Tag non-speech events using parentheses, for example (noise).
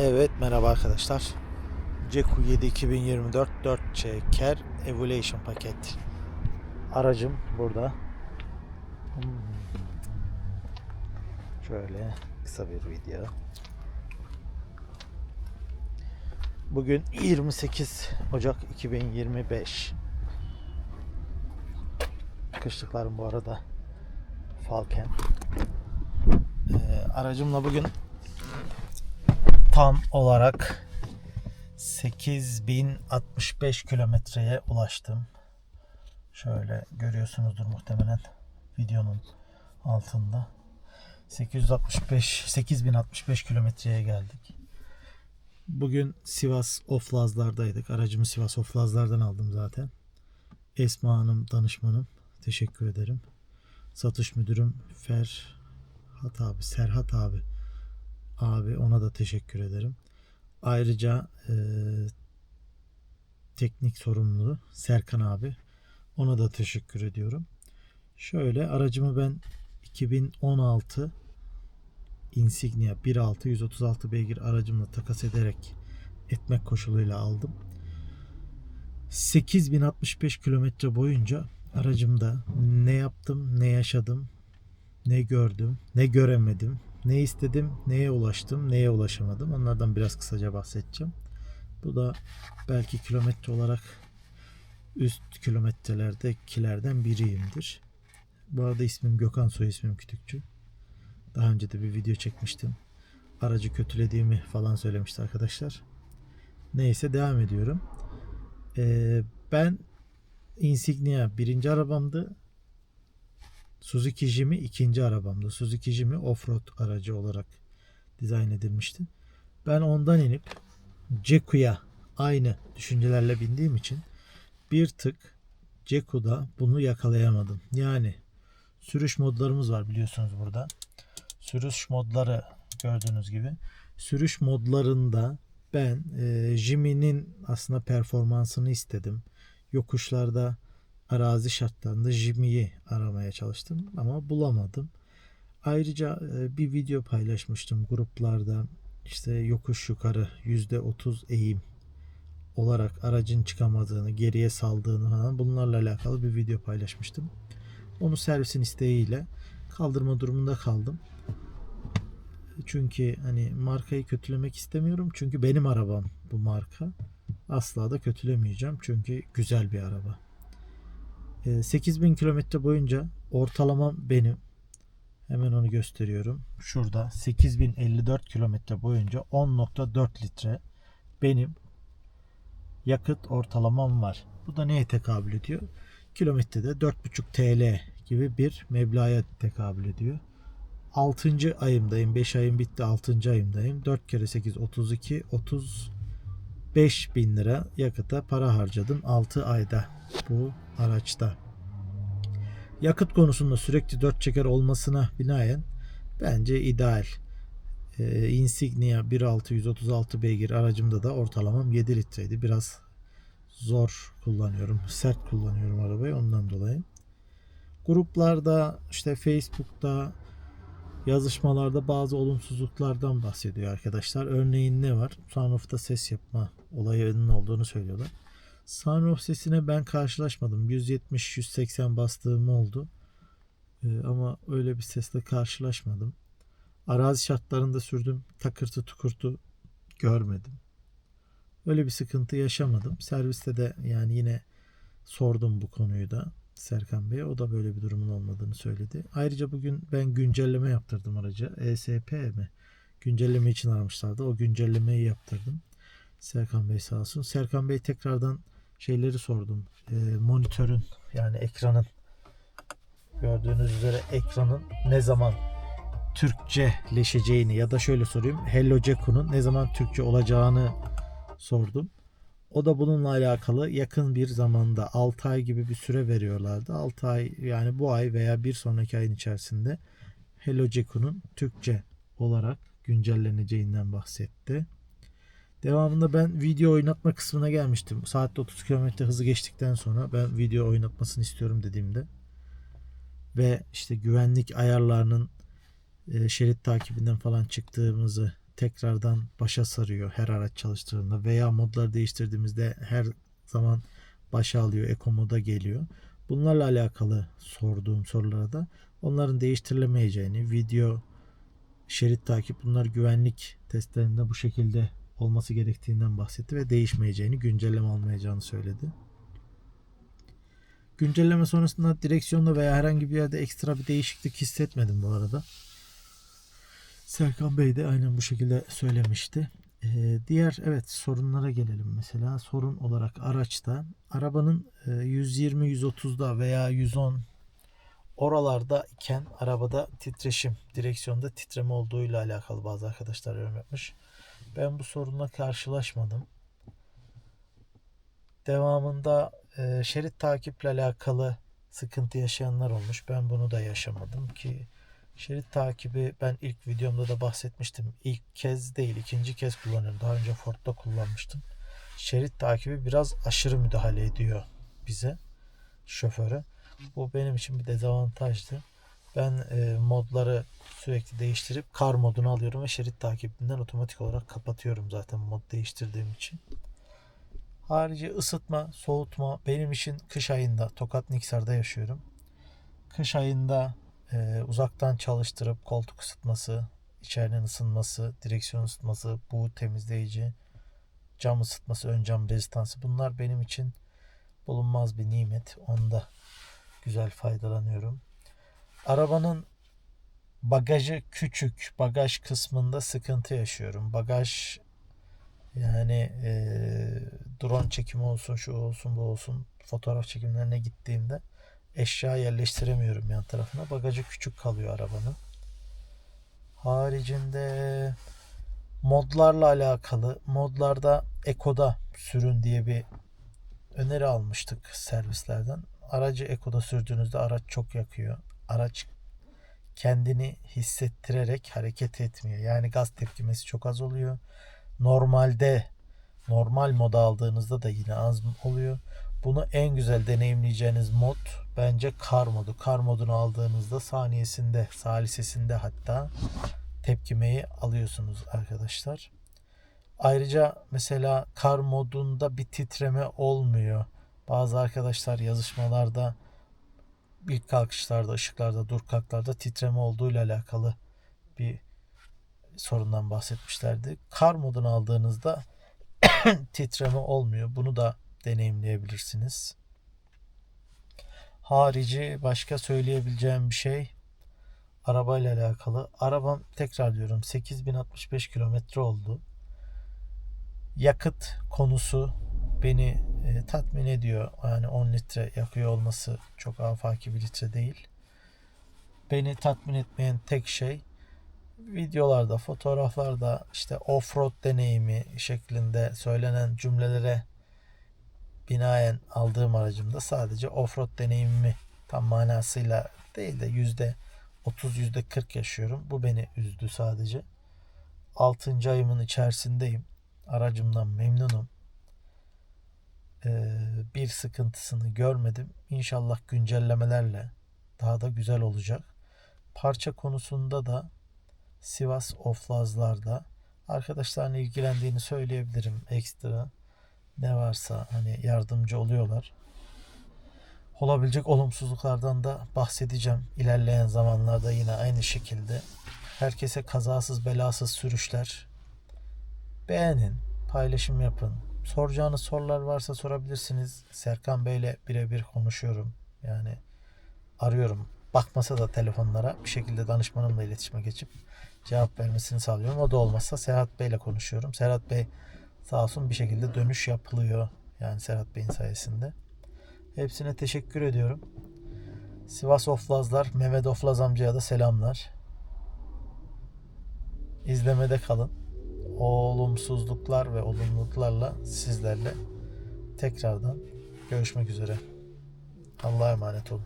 Evet merhaba arkadaşlar. Ceku 7 2024 4 çeker Evolution paket. Aracım burada. Hmm. Şöyle kısa bir video. Bugün 28 Ocak 2025. Kışlıklarım bu arada Falken. Ee, aracımla bugün tam olarak 8065 kilometreye ulaştım. Şöyle görüyorsunuzdur muhtemelen videonun altında. 865 8065 kilometreye geldik. Bugün Sivas Oflazlar'daydık. Aracımı Sivas Oflazlar'dan aldım zaten. Esma Hanım danışmanım. Teşekkür ederim. Satış müdürüm Ferhat abi, Serhat abi abi ona da teşekkür ederim. Ayrıca e, teknik sorumlu Serkan abi ona da teşekkür ediyorum. Şöyle aracımı ben 2016 Insignia 1.6 136 beygir aracımla takas ederek etmek koşuluyla aldım. 8065 kilometre boyunca aracımda ne yaptım, ne yaşadım, ne gördüm, ne göremedim, ne istedim, neye ulaştım, neye ulaşamadım. Onlardan biraz kısaca bahsedeceğim. Bu da belki kilometre olarak üst kilometrelerdekilerden biriyimdir. Bu arada ismim Gökhan, soy ismim Kütükçü. Daha önce de bir video çekmiştim. Aracı kötülediğimi falan söylemişti arkadaşlar. Neyse devam ediyorum. Ee, ben Insignia birinci arabamdı. Suzuki Jimmy ikinci arabamdı. Suzuki Jimmy offroad aracı olarak dizayn edilmişti. Ben ondan inip Ceku'ya aynı düşüncelerle bindiğim için bir tık Ceku'da bunu yakalayamadım. Yani sürüş modlarımız var biliyorsunuz burada. Sürüş modları gördüğünüz gibi. Sürüş modlarında ben e, Jimmy'nin aslında performansını istedim. Yokuşlarda arazi şartlarında Jimmy'yi aramaya çalıştım ama bulamadım. Ayrıca e, bir video paylaşmıştım gruplarda işte yokuş yukarı %30 eğim olarak aracın çıkamadığını, geriye saldığını falan bunlarla alakalı bir video paylaşmıştım. Onu servisin isteğiyle kaldırma durumunda kaldım. Çünkü hani markayı kötülemek istemiyorum. Çünkü benim arabam bu marka. Asla da kötülemeyeceğim. Çünkü güzel bir araba. 8000 kilometre boyunca ortalamam benim. Hemen onu gösteriyorum. Şurada 8054 kilometre boyunca 10.4 litre benim yakıt ortalamam var. Bu da neye tekabül ediyor? Kilometrede 4.5 TL gibi bir meblağa tekabül ediyor. 6. ayımdayım. 5 ayım bitti. 6. ayımdayım. 4 kere 8 32 35 bin lira yakıta para harcadım 6 ayda bu araçta. Yakıt konusunda sürekli 4 çeker olmasına binaen bence ideal. Ee, Insignia 1.6 136 beygir aracımda da ortalamam 7 litreydi. Biraz zor kullanıyorum. Sert kullanıyorum arabayı ondan dolayı. Gruplarda işte Facebook'ta yazışmalarda bazı olumsuzluklardan bahsediyor arkadaşlar. Örneğin ne var? Sunroof'ta ses yapma olayının olduğunu söylüyorlar. Sunroof sesine ben karşılaşmadım. 170-180 bastığım oldu. Ee, ama öyle bir sesle karşılaşmadım. Arazi şartlarında sürdüm. Takırtı tukurtu görmedim. Öyle bir sıkıntı yaşamadım. Serviste de yani yine sordum bu konuyu da Serkan Bey'e. O da böyle bir durumun olmadığını söyledi. Ayrıca bugün ben güncelleme yaptırdım araca. ESP mi? Güncelleme için aramışlardı. O güncellemeyi yaptırdım. Serkan Bey sağ olsun. Serkan Bey tekrardan şeyleri sordum. E, monitörün yani ekranın gördüğünüz üzere ekranın ne zaman Türkçeleşeceğini ya da şöyle sorayım. Hello Ceku'nun ne zaman Türkçe olacağını sordum. O da bununla alakalı yakın bir zamanda 6 ay gibi bir süre veriyorlardı. 6 ay yani bu ay veya bir sonraki ayın içerisinde Hello Ceku'nun Türkçe olarak güncelleneceğinden bahsetti. Devamında ben video oynatma kısmına gelmiştim. Saatte 30 km hızı geçtikten sonra ben video oynatmasını istiyorum dediğimde ve işte güvenlik ayarlarının e, şerit takibinden falan çıktığımızı tekrardan başa sarıyor her araç çalıştırdığında veya modları değiştirdiğimizde her zaman başa alıyor, eko moda geliyor. Bunlarla alakalı sorduğum sorulara da onların değiştirilemeyeceğini, video, şerit takip bunlar güvenlik testlerinde bu şekilde olması gerektiğinden bahsetti ve değişmeyeceğini, güncelleme almayacağını söyledi. Güncelleme sonrasında direksiyonda veya herhangi bir yerde ekstra bir değişiklik hissetmedim bu arada. Serkan Bey de aynen bu şekilde söylemişti. Ee, diğer evet sorunlara gelelim mesela. Sorun olarak araçta arabanın e, 120-130'da veya 110 oralarda iken arabada titreşim, direksiyonda titreme olduğuyla alakalı bazı arkadaşlar yorum yapmış. Ben bu sorunla karşılaşmadım. Devamında e, şerit takiple alakalı sıkıntı yaşayanlar olmuş. Ben bunu da yaşamadım ki şerit takibi ben ilk videomda da bahsetmiştim. İlk kez değil ikinci kez kullanıyorum. Daha önce Ford'da kullanmıştım. Şerit takibi biraz aşırı müdahale ediyor bize şoföre. Bu benim için bir dezavantajdı. Ben e, modları sürekli değiştirip kar modunu alıyorum ve şerit takibinden otomatik olarak kapatıyorum zaten mod değiştirdiğim için. Harici ısıtma, soğutma benim için kış ayında Tokat Niksar'da yaşıyorum. Kış ayında e, uzaktan çalıştırıp koltuk ısıtması, içerinin ısınması, direksiyon ısıtması, bu temizleyici, cam ısıtması, ön cam rezistansı bunlar benim için bulunmaz bir nimet. Onda güzel faydalanıyorum. Arabanın bagajı küçük. Bagaj kısmında sıkıntı yaşıyorum. Bagaj yani e, drone çekimi olsun, şu olsun, bu olsun fotoğraf çekimlerine gittiğimde eşya yerleştiremiyorum yan tarafına. Bagajı küçük kalıyor arabanın. Haricinde modlarla alakalı modlarda Eko'da sürün diye bir öneri almıştık servislerden. Aracı Eko'da sürdüğünüzde araç çok yakıyor. Araç kendini hissettirerek hareket etmiyor. Yani gaz tepkimesi çok az oluyor. Normalde normal moda aldığınızda da yine az oluyor. Bunu en güzel deneyimleyeceğiniz mod bence kar modu. Kar modunu aldığınızda saniyesinde, salisesinde hatta tepkimeyi alıyorsunuz arkadaşlar. Ayrıca mesela kar modunda bir titreme olmuyor. Bazı arkadaşlar yazışmalarda ilk kalkışlarda, ışıklarda, dur kalklarda titreme olduğuyla alakalı bir sorundan bahsetmişlerdi. Kar modunu aldığınızda (coughs) titreme olmuyor. Bunu da deneyimleyebilirsiniz. Harici başka söyleyebileceğim bir şey arabayla alakalı. Arabam tekrar diyorum 8065 kilometre oldu. Yakıt konusu beni e, tatmin ediyor. Yani 10 litre yakıyor olması çok afaki bir litre değil. Beni tatmin etmeyen tek şey videolarda, fotoğraflarda işte off-road deneyimi şeklinde söylenen cümlelere binaen aldığım aracımda sadece off-road deneyimimi tam manasıyla değil de yüzde 30 yüzde 40 yaşıyorum. Bu beni üzdü sadece. 6. ayımın içerisindeyim. Aracımdan memnunum. Ee, bir sıkıntısını görmedim. İnşallah güncellemelerle daha da güzel olacak. Parça konusunda da Sivas Oflazlar'da arkadaşların ilgilendiğini söyleyebilirim ekstra. Ne varsa hani yardımcı oluyorlar. Olabilecek olumsuzluklardan da bahsedeceğim. İlerleyen zamanlarda yine aynı şekilde. Herkese kazasız belasız sürüşler. Beğenin, paylaşım yapın. Soracağınız sorular varsa sorabilirsiniz. Serkan Bey'le birebir konuşuyorum. Yani arıyorum. Bakmasa da telefonlara bir şekilde danışmanımla iletişime geçip cevap vermesini sağlıyorum. O da olmazsa Serhat Bey'le konuşuyorum. Serhat Bey sağ olsun bir şekilde dönüş yapılıyor. Yani Serhat Bey'in sayesinde. Hepsine teşekkür ediyorum. Sivas Oflazlar, Mehmet Oflaz amcaya da selamlar. İzlemede kalın. Olumsuzluklar ve olumluluklarla sizlerle tekrardan görüşmek üzere. Allah'a emanet olun.